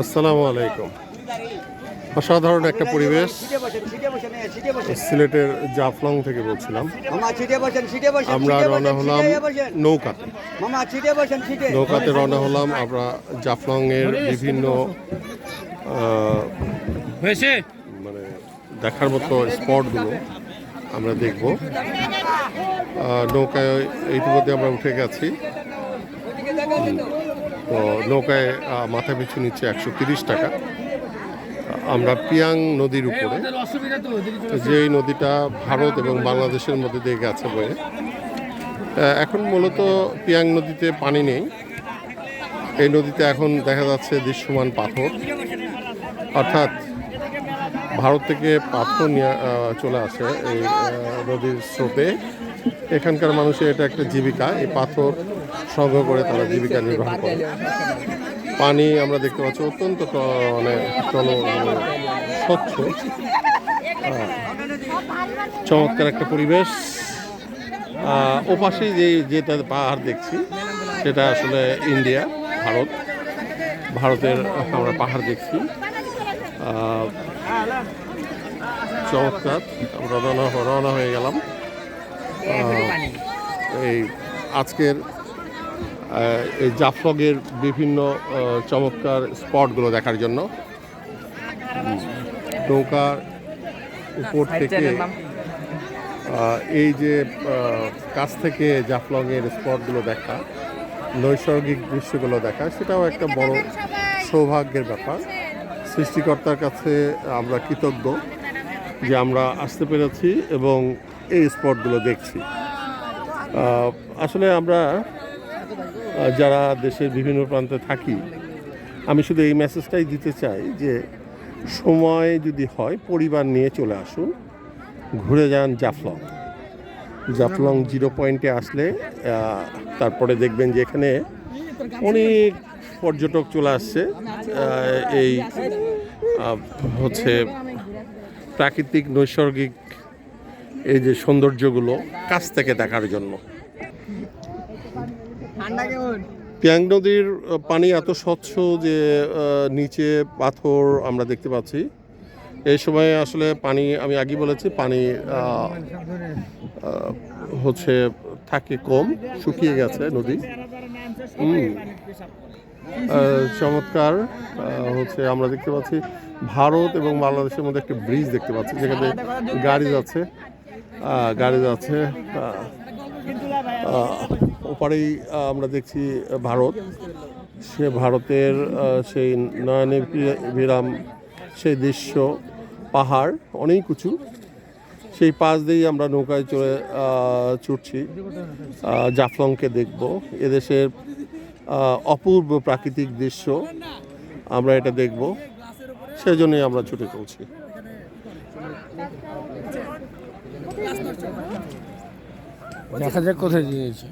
আসসালামু আলাইকুম অসাধারণ একটা পরিবেশ। সিলেটের জাফলং থেকে বলছিলাম। আমরা রওনা হলাম নৌকাতে নৌকাতে রওনা হলাম। আমরা জাফলং এর বিভিন্ন মানে দেখার মতো স্পটগুলো আমরা দেখব। নৌকায় ইতিমধ্যে আমরা উঠে গেছি। তো নৌকায় মাথা পিছু নিচ্ছে একশো টাকা। আমরা পিয়াং নদীর উপরে যে নদীটা ভারত এবং বাংলাদেশের মধ্যে দিয়ে গেছে বয়ে। এখন মূলত পিয়াং নদীতে পানি নেই। এই নদীতে এখন দেখা যাচ্ছে দৃশ্যমান পাথর। অর্থাৎ ভারত থেকে পাথর নিয়ে চলে আসে এই নদীর স্রোতে। এখানকার মানুষের এটা একটা জীবিকা এই পাথর সংগ্রহ করে তারা জীবিকা নির্বাহ করে। পানি আমরা দেখতে পাচ্ছি অত্যন্ত মানে মানে স্বচ্ছ। চমৎকার একটা পরিবেশ। আহ, ওপাশেই যে যেটা পাহাড় দেখছি সেটা আসলে ইন্ডিয়া ভারত। ভারতের আমরা পাহাড় দেখছি। চমৎকার। আমরা রওনা রওনা হয়ে গেলাম। এই আজকের এই জাফলগের বিভিন্ন চমৎকার স্পটগুলো দেখার জন্য। নৌকার উপর থেকে এই যে কাছ থেকে জাফলংয়ের স্পটগুলো দেখা নৈসর্গিক দৃশ্যগুলো দেখা সেটাও একটা বড় সৌভাগ্যের ব্যাপার। সৃষ্টিকর্তার কাছে আমরা কৃতজ্ঞ যে আমরা আসতে পেরেছি এবং এই স্পটগুলো দেখছি। আসলে আমরা যারা দেশের বিভিন্ন প্রান্তে থাকি, আমি শুধু এই মেসেজটাই দিতে চাই যে, সময় যদি হয়, পরিবার নিয়ে চলে আসুন। ঘুরে যান জাফলং। জাফলং জিরো পয়েন্টে আসলে তারপরে দেখবেন যে এখানে অনেক পর্যটক চলে আসছে। এই হচ্ছে প্রাকৃতিক, নৈসর্গিক এই যে সৌন্দর্যগুলো কাছ থেকে দেখার জন্য। পিয়াং নদীর পানি এত স্বচ্ছ যে নিচে পাথর আমরা দেখতে পাচ্ছি। এই সময় আসলে পানি আমি আগে বলেছি পানি হচ্ছে থাকে কম শুকিয়ে গেছে নদী। চমৎকার হচ্ছে আমরা দেখতে পাচ্ছি ভারত এবং বাংলাদেশের মধ্যে একটা ব্রিজ দেখতে পাচ্ছি যেখানে গাড়ি যাচ্ছে। গাড়ি যাচ্ছে। ওপারেই আমরা দেখছি ভারত। সে ভারতের সেই নয়নে বিরাম সেই দৃশ্য পাহাড় অনেক উঁচু। সেই পাশ দিয়েই আমরা নৌকায় আহ, ছুটছি। জাফলংকে দেখব। এদেশের অপূর্ব প্রাকৃতিক দৃশ্য আমরা এটা দেখব। সেজন্যই আমরা ছুটে চলছি। দেখা যাক কোথায় দিয়েছে